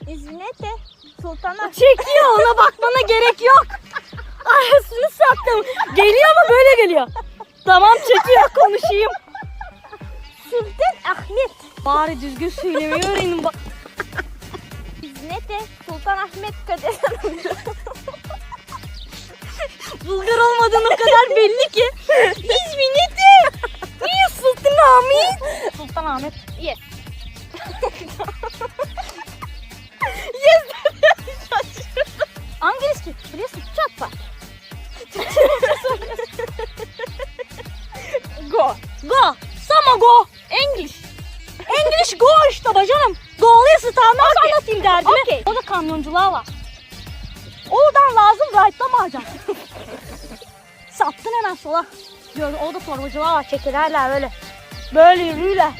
İzmir'de Sultan'a Çekiyor ona bakmana gerek yok. Arasını sattım. Geliyor mu böyle geliyor. Tamam çekiyor konuşayım. Sultan Ahmet. Bari düzgün söylemeyi öğrenin bak. İzmir'de Sultan Ahmet Kadir Bulgar olmadığın o kadar belli ki. İzmir'de. Niye Sultan Ahmet? Sultan Ahmet. Yes. Angeliski biliyorsun çok var. Go. Go. Sama go. English. English go işte bacanım. Go'luya standart anlatayım derdimi. Okay. Orada kamyonculuğa var. Oradan lazım right'lamayacaksın. Sattın hemen sola. Gör, orada torbacılar var çekilerler böyle. Böyle yürüyorlar.